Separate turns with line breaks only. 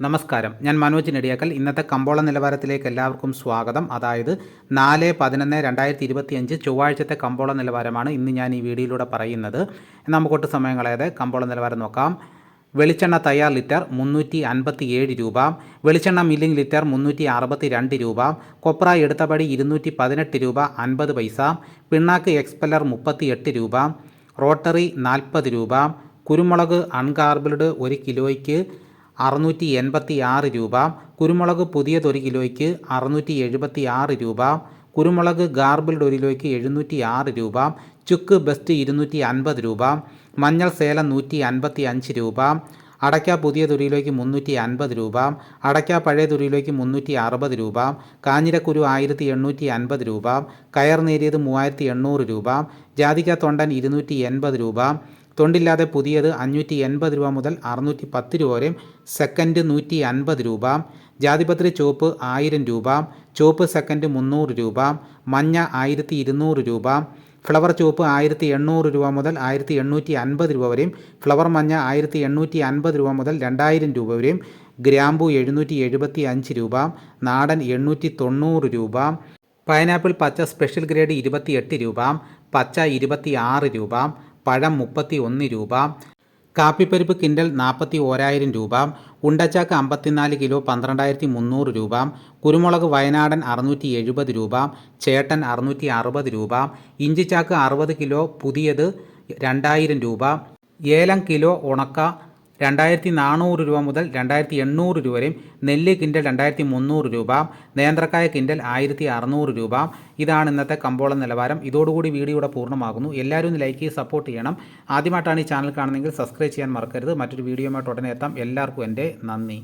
നമസ്കാരം. ഞാൻ മനോജ് നെടിയാക്കൽ. ഇന്നത്തെ കമ്പോള നിലവാരത്തിലേക്ക് എല്ലാവർക്കും സ്വാഗതം. അതായത് നാല് പതിനൊന്ന് രണ്ടായിരത്തി ഇരുപത്തിയഞ്ച് ചൊവ്വാഴ്ചത്തെ കമ്പോള നിലവാരമാണ് ഇന്ന് ഞാൻ ഈ വീഡിയോയിലൂടെ പറയുന്നത്. നമുക്കൊട്ട് സമയം കമ്പോള നിലവാരം നോക്കാം. വെളിച്ചെണ്ണ തയ്യാർ ലിറ്റർ മുന്നൂറ്റി അൻപത്തി ഏഴ് രൂപ. വെളിച്ചെണ്ണ മില്ലിംഗ് ലിറ്റർ മുന്നൂറ്റി അറുപത്തി രണ്ട് രൂപ. കൊപ്ര എടുത്തപടി ഇരുന്നൂറ്റി പതിനെട്ട് രൂപ അൻപത് പൈസ. പിണ്ണാക്ക് എക്സ്പെല്ലർ മുപ്പത്തി എട്ട് രൂപ. റോട്ടറി നാൽപ്പത് രൂപ. കുരുമുളക് അൺകാർബിൾഡ് ഒരു കിലോയ്ക്ക് അറുന്നൂറ്റി എൺപത്തി ആറ് രൂപ കുരുമുളക് പുതിയത് ഒരു കിലോയ്ക്ക് അറുന്നൂറ്റി എഴുപത്തി ആറ് രൂപ കുരുമുളക് ഗാർബിൾഡ് ഒരു കിലോയ്ക്ക് എഴുന്നൂറ്റി ആറ് രൂപ ചുക്ക് ബെസ്റ്റ് ഇരുന്നൂറ്റി അൻപത് രൂപ മഞ്ഞൾ സേലം നൂറ്റി അൻപത്തി അഞ്ച് രൂപ അടയ്ക്ക പുതിയ തുരിയിലേക്ക് മുന്നൂറ്റി അൻപത് രൂപ അടയ്ക്ക പഴയ തുരിയിലേക്ക് മുന്നൂറ്റി അറുപത് രൂപ കാഞ്ഞിരക്കുരു ആയിരത്തി എണ്ണൂറ്റി അൻപത് രൂപ കയർ നേരിയത് മൂവായിരത്തി എണ്ണൂറ് രൂപ ജാതിക്ക തൊണ്ടൻ ഇരുന്നൂറ്റി എൺപത് രൂപ തൊണ്ടില്ലാതെ പുതിയത് അഞ്ഞൂറ്റി എൺപത് രൂപ മുതൽ അറുന്നൂറ്റി പത്ത് രൂപ വരെയും സെക്കൻഡ് നൂറ്റി അൻപത് രൂപ ജാതിപത്രി ചുവപ്പ് ആയിരം രൂപ ചുവപ്പ് സെക്കൻഡ് മുന്നൂറ് രൂപ മഞ്ഞ ആയിരത്തി ഇരുന്നൂറ് രൂപ ഫ്ലവർ ചുവപ്പ് ആയിരത്തി എണ്ണൂറ് രൂപ മുതൽ ആയിരത്തി എണ്ണൂറ്റി അൻപത് രൂപ വരെയും ഫ്ലവർ മഞ്ഞ ആയിരത്തി എണ്ണൂറ്റി അൻപത് രൂപ മുതൽ രണ്ടായിരം രൂപ വരെയും ഗ്രാമ്പു എഴുന്നൂറ്റി എഴുപത്തി അഞ്ച് രൂപ നാടൻ എണ്ണൂറ്റി തൊണ്ണൂറ് രൂപ പൈനാപ്പിൾ പച്ച സ്പെഷ്യൽ ഗ്രേഡ് ഇരുപത്തിയെട്ട് രൂപ പച്ച ഇരുപത്തി ആറ് രൂപ പഴം മുപ്പത്തി ഒന്ന് രൂപ കാപ്പിപ്പരിപ്പ് കിൻഡൽ നാൽപ്പത്തി ഓരായിരം രൂപ ഉണ്ടച്ചാക്ക് അമ്പത്തിനാല് കിലോ പന്ത്രണ്ടായിരത്തി മുന്നൂറ് രൂപ കുരുമുളക് വയനാടൻ അറുന്നൂറ്റി എഴുപത് രൂപ ചേട്ടൻ അറുന്നൂറ്റി അറുപത് രൂപ ഇഞ്ചിച്ചാക്ക് അറുപത് കിലോ പുതിയത് രണ്ടായിരം രൂപ ഏലം കിലോ ഉണക്ക രണ്ടായിരത്തി നാനൂറ് രൂപ മുതൽ രണ്ടായിരത്തി എണ്ണൂറ് രൂപ വരെയും നെല്ല് കിൻഡൽ രണ്ടായിരത്തി മുന്നൂറ് രൂപ നേന്ത്രക്കായ കിൻഡൽ ആയിരത്തി അറുന്നൂറ് രൂപ. ഇതാണ് ഇന്നത്തെ കമ്പോള നിലവാരം. ഇതോടുകൂടി വീഡിയോ ഇവിടെ പൂർണമാകുന്നു. എല്ലാവരും ഒന്ന് ലൈക്ക് ചെയ്ത് സപ്പോർട്ട് ചെയ്യണം. ആദ്യമായിട്ടാണ് ഈ ചാനൽ കാണുന്നതെങ്കിൽ സബ്സ്ക്രൈബ് ചെയ്യാൻ മറക്കരുത്. മറ്റൊരു വീഡിയോയുമായിട്ട് ഉടനെ എത്താം. എല്ലാവർക്കും എന്റെ നന്ദി.